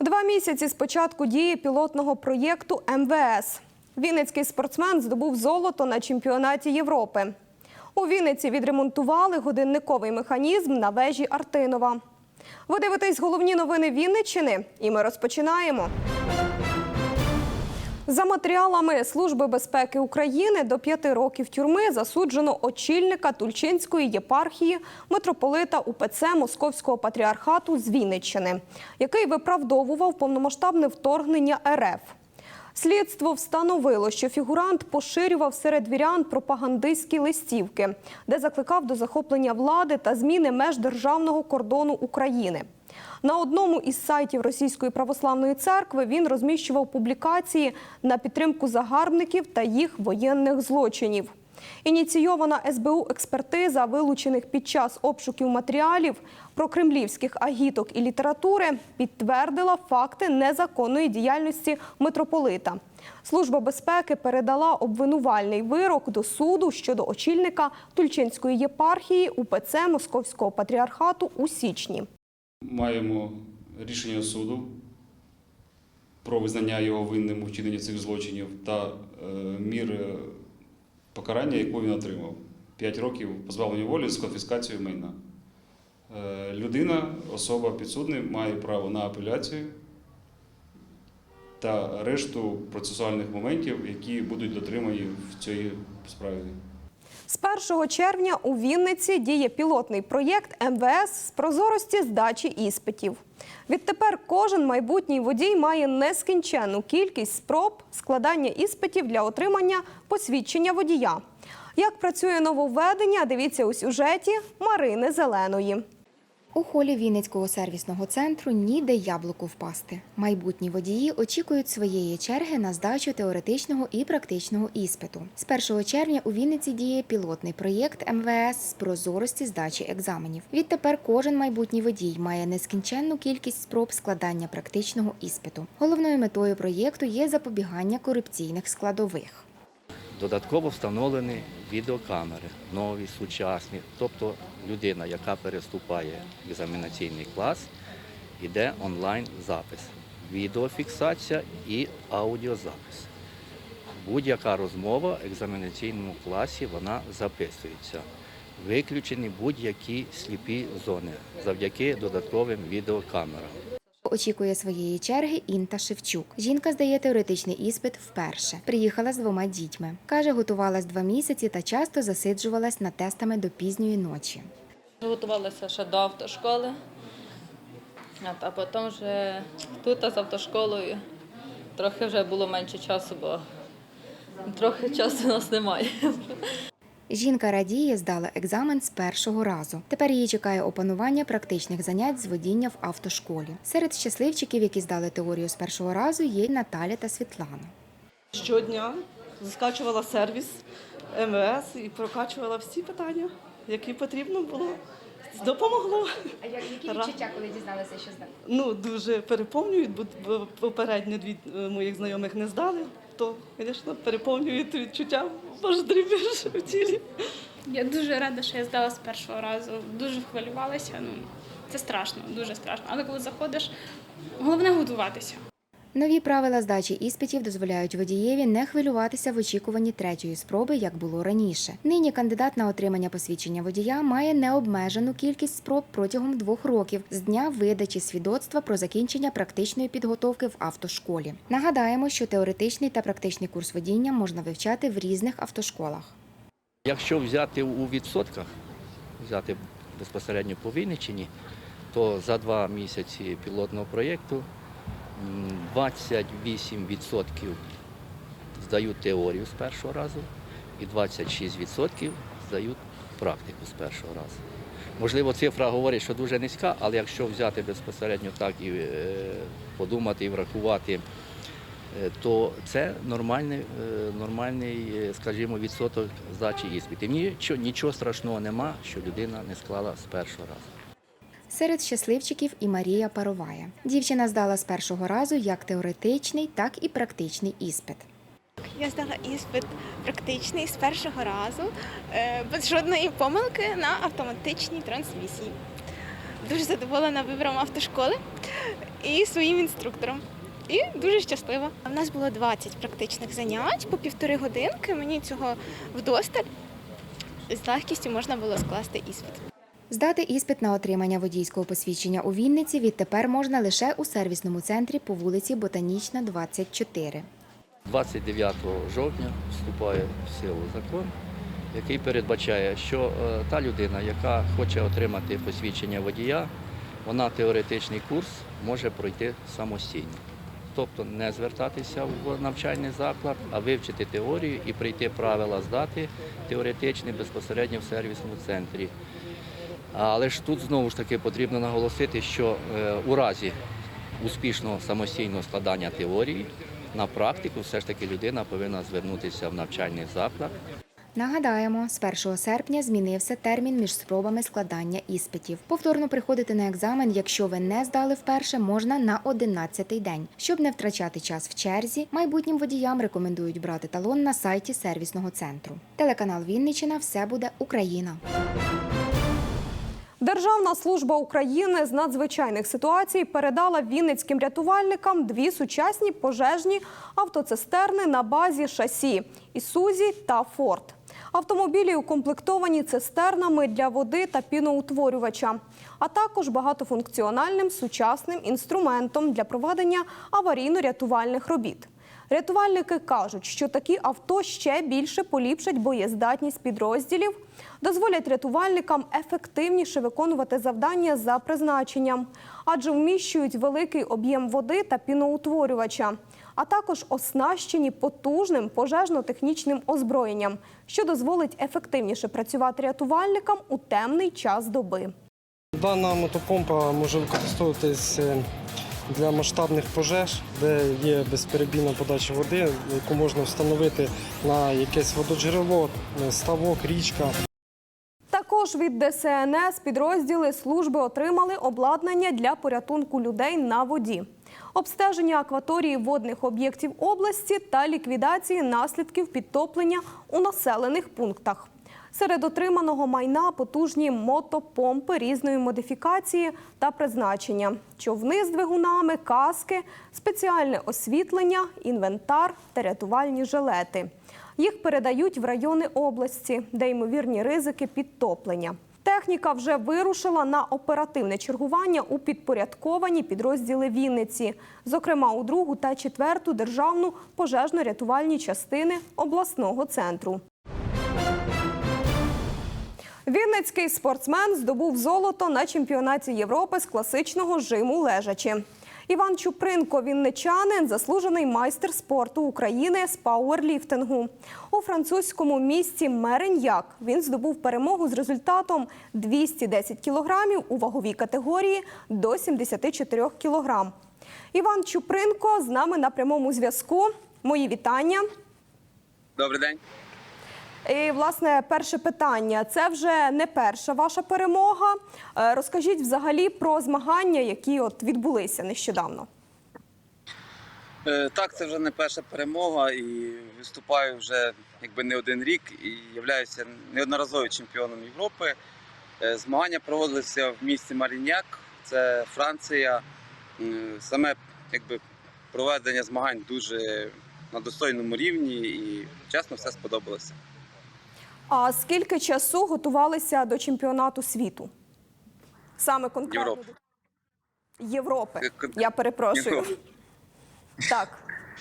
Два місяці з початку дії пілотного проєкту МВС. Вінницький спортсмен здобув золото на чемпіонаті Європи. У Вінниці відремонтували годинниковий механізм на вежі Артинова. Ви дивитесь головні новини Вінниччини, і ми розпочинаємо. За матеріалами Служби безпеки України до п'яти років тюрми засуджено очільника Тульчинської єпархії митрополита УПЦ Московського патріархату з Вінниччини, який виправдовував повномасштабне вторгнення РФ. Слідство встановило, що фігурант поширював серед вірян пропагандистські листівки, де закликав до захоплення влади та зміни меж державного кордону України. На одному із сайтів Російської православної церкви він розміщував публікації на підтримку загарбників та їх воєнних злочинів. Ініційована СБУ експертиза вилучених під час обшуків матеріалів про кремлівських агіток і літератури підтвердила факти незаконної діяльності митрополита. Служба безпеки передала обвинувальний вирок до суду щодо очільника Тульчинської єпархії УПЦ Московського патріархату у січні. Маємо рішення суду про визнання його винним у вчиненні цих злочинів та е, міри покарання, яку він отримав. 5 років позбавлення волі з конфіскацією майна. Е, людина, особа підсудний, має право на апеляцію та решту процесуальних моментів, які будуть дотримані в цій справі. З 1 червня у Вінниці діє пілотний проєкт МВС з прозорості здачі іспитів. Відтепер кожен майбутній водій має нескінченну кількість спроб складання іспитів для отримання посвідчення водія. Як працює нововведення, дивіться у сюжеті Марини Зеленої. У холі Вінницького сервісного центру ніде яблуку впасти. Майбутні водії очікують своєї черги на здачу теоретичного і практичного іспиту. З 1 червня у Вінниці діє пілотний проєкт МВС з прозорості здачі екзаменів. Відтепер кожен майбутній водій має нескінченну кількість спроб складання практичного іспиту. Головною метою проєкту є запобігання корупційних складових. Додатково встановлені відеокамери, нові, сучасні. Тобто людина, яка переступає екзаменаційний клас, йде онлайн-запис, відеофіксація і аудіозапис. Будь-яка розмова в екзаменаційному класі вона записується. Виключені будь-які сліпі зони завдяки додатковим відеокамерам. Очікує своєї черги Інта Шевчук. Жінка здає теоретичний іспит вперше. Приїхала з двома дітьми. Каже, готувалась два місяці та часто засиджувалась над тестами до пізньої ночі. Готувалася ще до автошколи, а потім вже тут з автошколою трохи вже було менше часу, бо трохи часу у нас немає. Жінка радіє, здала екзамен з першого разу. Тепер її чекає опанування практичних занять з водіння в автошколі. Серед щасливчиків, які здали теорію з першого разу, є Наталя та Світлана. Щодня скачувала сервіс МВС і прокачувала всі питання, які потрібно було. Допомогло. А які відчуття, коли дізналися, що здали? Ну, дуже переповнюють, бо попередньо дві е, моїх знайомих не здали, то, звісно, переповнює відчуття ваш дрібіж в тілі. Я дуже рада, що я здала з першого разу. Дуже хвилювалася. Ну це страшно, дуже страшно. Але коли заходиш, головне готуватися. Нові правила здачі іспитів дозволяють водієві не хвилюватися в очікуванні третьої спроби, як було раніше. Нині кандидат на отримання посвідчення водія має необмежену кількість спроб протягом двох років з дня видачі свідоцтва про закінчення практичної підготовки в автошколі. Нагадаємо, що теоретичний та практичний курс водіння можна вивчати в різних автошколах. Якщо взяти у відсотках, взяти безпосередньо по Вінниччині, то за два місяці пілотного проєкту 28% здають теорію з першого разу і 26% здають практику з першого разу. Можливо, цифра говорить, що дуже низька, але якщо взяти безпосередньо так і е, подумати і врахувати Е, то це нормальний, е, нормальний, скажімо, відсоток здачі іспитів. Нічого, нічого страшного нема, що людина не склала з першого разу. Серед щасливчиків і Марія Паровая. Дівчина здала з першого разу як теоретичний, так і практичний іспит. Я здала іспит практичний з першого разу, е, без жодної помилки на автоматичній трансмісії. Дуже задоволена вибором автошколи і своїм інструктором. І дуже щаслива. У нас було 20 практичних занять по півтори годинки. Мені цього вдосталь. З легкістю можна було скласти іспит. Здати іспит на отримання водійського посвідчення у Вінниці відтепер можна лише у сервісному центрі по вулиці Ботанічна, 24. 29 жовтня вступає в силу закон, який передбачає, що е, та людина, яка хоче отримати посвідчення водія, вона теоретичний курс може пройти самостійно. Тобто не звертатися в навчальний заклад, а вивчити теорію і прийти правила здати теоретичні безпосередньо в сервісному центрі. Але ж тут знову ж таки потрібно наголосити, що е, у разі успішного самостійного складання теорії на практику все ж таки людина повинна звернутися в навчальний заклад. Нагадаємо, з 1 серпня змінився термін між спробами складання іспитів. Повторно приходити на екзамен, якщо ви не здали вперше, можна на 11-й день. Щоб не втрачати час в черзі, майбутнім водіям рекомендують брати талон на сайті сервісного центру. Телеканал Вінничина все буде Україна. Державна служба України з надзвичайних ситуацій передала вінницьким рятувальникам дві сучасні пожежні автоцистерни на базі шасі Ісузі та Форд. Автомобілі укомплектовані цистернами для води та піноутворювача, а також багатофункціональним сучасним інструментом для проведення аварійно-рятувальних робіт. Рятувальники кажуть, що такі авто ще більше поліпшать боєздатність підрозділів, дозволять рятувальникам ефективніше виконувати завдання за призначенням, адже вміщують великий об'єм води та піноутворювача, а також оснащені потужним пожежно-технічним озброєнням, що дозволить ефективніше працювати рятувальникам у темний час доби. Дана мотопомпа може використовуватись е, для масштабних пожеж, де є безперебійна подача води, яку можна встановити на якесь вододжерело, ставок, річка. Також від ДСНС підрозділи служби отримали обладнання для порятунку людей на воді, обстеження акваторії водних об'єктів області та ліквідації наслідків підтоплення у населених пунктах. Серед отриманого майна потужні мотопомпи різної модифікації та призначення, човни з двигунами, каски, спеціальне освітлення, інвентар та рятувальні жилети. Їх передають в райони області, де ймовірні ризики підтоплення. Техніка вже вирушила на оперативне чергування у підпорядковані підрозділи Вінниці, зокрема у другу та четверту державну пожежно-рятувальні частини обласного центру. Вінницький спортсмен здобув золото на чемпіонаті Європи з класичного жиму лежачі. Іван Чупринко, вінничанин, заслужений майстер спорту України з пауерліфтингу. У французькому місті Мереньяк він здобув перемогу з результатом 210 кілограмів у ваговій категорії до 74 кілограм. Іван Чупринко з нами на прямому зв'язку. Мої вітання. Добрий день. І, власне, перше питання. Це вже не перша ваша перемога. Е, Розкажіть взагалі про змагання, які от відбулися нещодавно. Е, Так, це вже не перша перемога і виступаю вже якби не один рік і являюся неодноразовим чемпіоном Європи. Е, Змагання проводилися в місті Маріняк, це Франція. Саме якби проведення змагань дуже на достойному рівні і чесно все сподобалося. А скільки часу готувалися до чемпіонату світу? Саме конкретно Європи. Європи. Е, Я перепрошую. Європи. Так.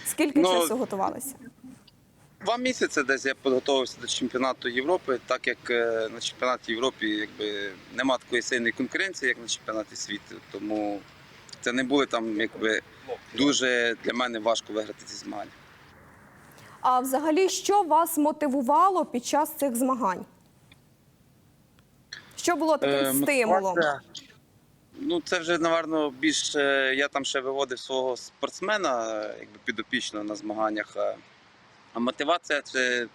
Скільки Ну, часу готувалися? Два місяці десь я підготувався до чемпіонату Європи, так як е, на чемпіонаті Європи якби нема такої сильної конкуренції, як на чемпіонаті світу. Тому це не були там якби дуже для мене важко виграти ці змагання. А взагалі, що вас мотивувало під час цих змагань? Що було таким Е, стимулом? Ну, це вже, напевно, більш е, я там ще виводив свого спортсмена, е, якби підопічного на змаганнях. А, мотивація це,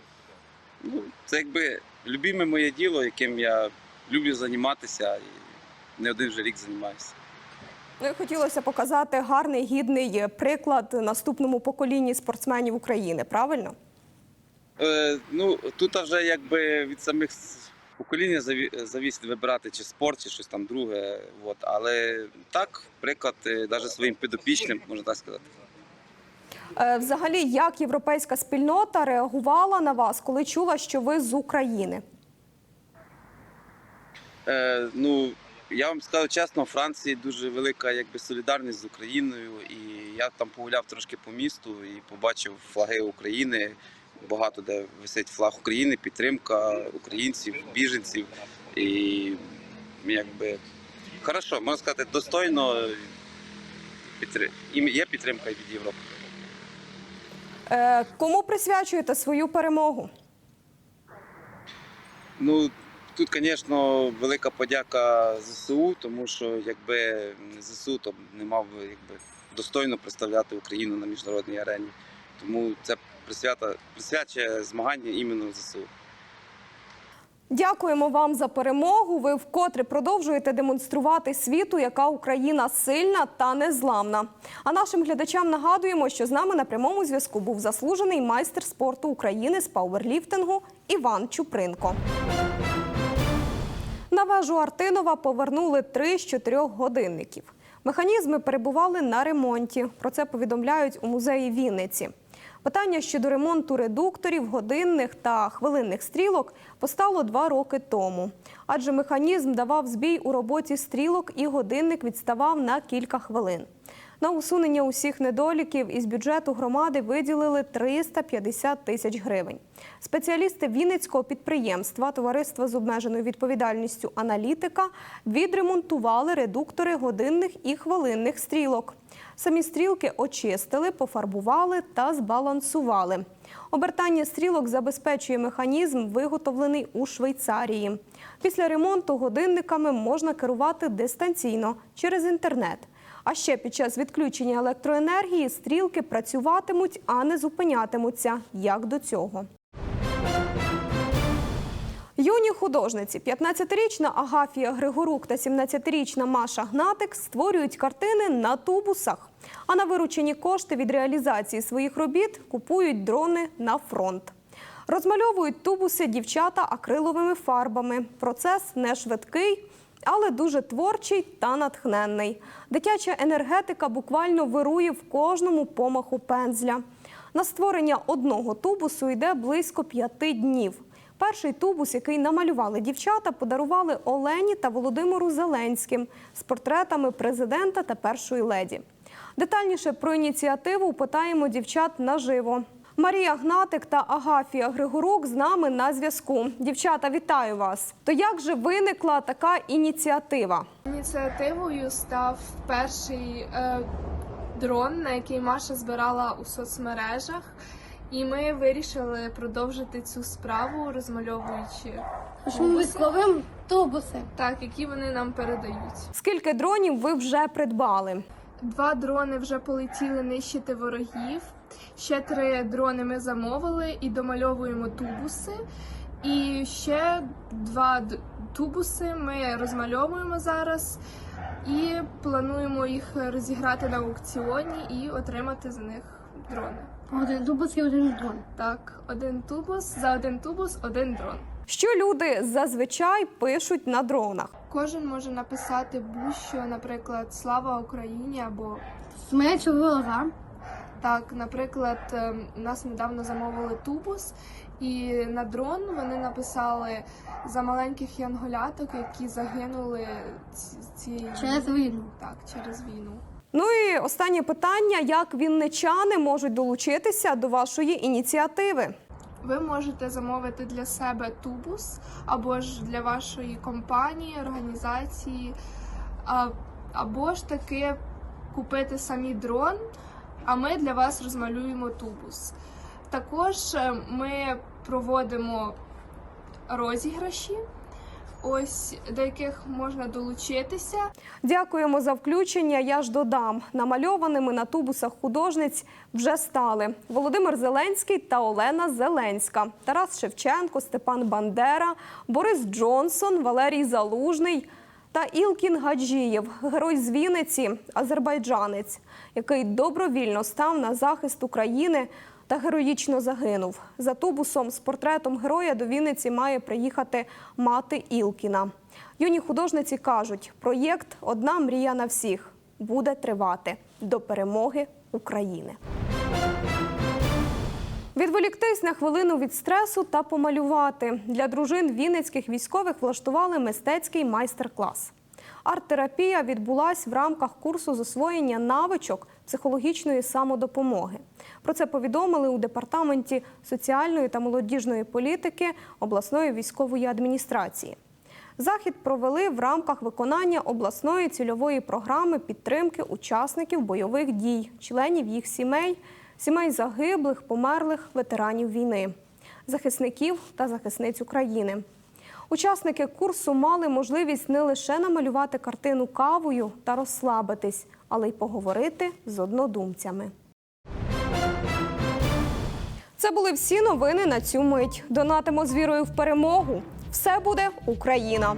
ну, це якби любиме моє діло, яким я люблю займатися і не один вже рік займаюся. Ну, і хотілося показати гарний гідний приклад наступному поколінні спортсменів України. Правильно? Е, ну, тут вже якби від самих покоління завісить вибирати чи спорт, чи щось там друге. От. Але так, приклад, навіть своїм підопічним, можна так сказати. Е, Взагалі, як європейська спільнота реагувала на вас, коли чула, що ви з України? Е, ну, я вам скажу чесно, у Франції дуже велика якби, солідарність з Україною. І я там погуляв трошки по місту і побачив флаги України. Багато де висить флаг України, підтримка українців, біженців. І якби хорошо, можна сказати, достойно є підтримка від Європи. Е, Кому присвячуєте свою перемогу? Ну тут, звісно, велика подяка ЗСУ, тому що якби ЗСУ, то не мав якби достойно представляти Україну на міжнародній арені. Тому це присвята присвячує змагання іменно ЗСУ. Дякуємо вам за перемогу. Ви вкотре продовжуєте демонструвати світу, яка Україна сильна та незламна. А нашим глядачам нагадуємо, що з нами на прямому зв'язку був заслужений майстер спорту України з пауерліфтингу Іван Чупринко. Вежу Артинова повернули три з чотирьох годинників. Механізми перебували на ремонті. Про це повідомляють у музеї Вінниці. Питання щодо ремонту редукторів, годинних та хвилинних стрілок постало два роки тому. Адже механізм давав збій у роботі стрілок і годинник відставав на кілька хвилин. На усунення усіх недоліків із бюджету громади виділили 350 тисяч гривень. Спеціалісти Вінницького підприємства Товариства з обмеженою відповідальністю Аналітика відремонтували редуктори годинних і хвилинних стрілок. Самі стрілки очистили, пофарбували та збалансували. Обертання стрілок забезпечує механізм, виготовлений у Швейцарії. Після ремонту годинниками можна керувати дистанційно через інтернет. А ще під час відключення електроенергії стрілки працюватимуть, а не зупинятимуться, як до цього. Юні художниці 15-річна Агафія Григорук та 17-річна Маша Гнатик створюють картини на тубусах. А на виручені кошти від реалізації своїх робіт купують дрони на фронт. Розмальовують тубуси дівчата акриловими фарбами. Процес не швидкий, але дуже творчий та натхненний. Дитяча енергетика буквально вирує в кожному помаху пензля. На створення одного тубусу йде близько п'яти днів. Перший тубус, який намалювали дівчата, подарували Олені та Володимиру Зеленським з портретами президента та першої леді. Детальніше про ініціативу питаємо дівчат наживо. Марія Гнатик та Агафія Григорук з нами на зв'язку. Дівчата, вітаю вас! То як же виникла така ініціатива? Ініціативою став перший е, дрон, на який Маша збирала у соцмережах, і ми вирішили продовжити цю справу, розмальовуючи Шумовисковим тубуси. так, які вони нам передають. Скільки дронів ви вже придбали? Два дрони вже полетіли нищити ворогів. Ще три дрони ми замовили і домальовуємо тубуси. І ще два тубуси ми розмальовуємо зараз і плануємо їх розіграти на аукціоні і отримати за них дрони. Один тубус і один дрон. Так, один тубус за один тубус, один дрон. Що люди зазвичай пишуть на дронах? Кожен може написати будь-що, наприклад, Слава Україні або Смерть ворога. Так, наприклад, ем, нас недавно замовили тубус, і на дрон вони написали за маленьких янголяток, які загинули ці- цієї Через війну. так, через війну. Ну і останнє питання: як вінничани можуть долучитися до вашої ініціативи? Ви можете замовити для себе тубус або ж для вашої компанії, організації, або ж таки купити самі дрон, а ми для вас розмалюємо тубус. Також е, ми проводимо розіграші, ось до яких можна долучитися. Дякуємо за включення. Я ж додам. Намальованими на тубусах художниць вже стали Володимир Зеленський та Олена Зеленська, Тарас Шевченко, Степан Бандера, Борис Джонсон, Валерій Залужний. Та Ілкін Гаджієв, герой з Вінниці, азербайджанець, який добровільно став на захист України та героїчно загинув. За тубусом з портретом героя до Вінниці має приїхати мати Ілкіна. Юні художниці кажуть, проєкт Одна мрія на всіх буде тривати до перемоги України. Відволіктись на хвилину від стресу та помалювати. Для дружин вінницьких військових влаштували мистецький майстер-клас. Арт-терапія відбулась в рамках курсу з освоєння навичок психологічної самодопомоги. Про це повідомили у департаменті соціальної та молодіжної політики обласної військової адміністрації. Захід провели в рамках виконання обласної цільової програми підтримки учасників бойових дій, членів їх сімей, сімей загиблих, померлих ветеранів війни, захисників та захисниць України. Учасники курсу мали можливість не лише намалювати картину кавою та розслабитись, але й поговорити з однодумцями. Це були всі новини на цю мить. Донатимо з вірою в перемогу. Все буде Україна!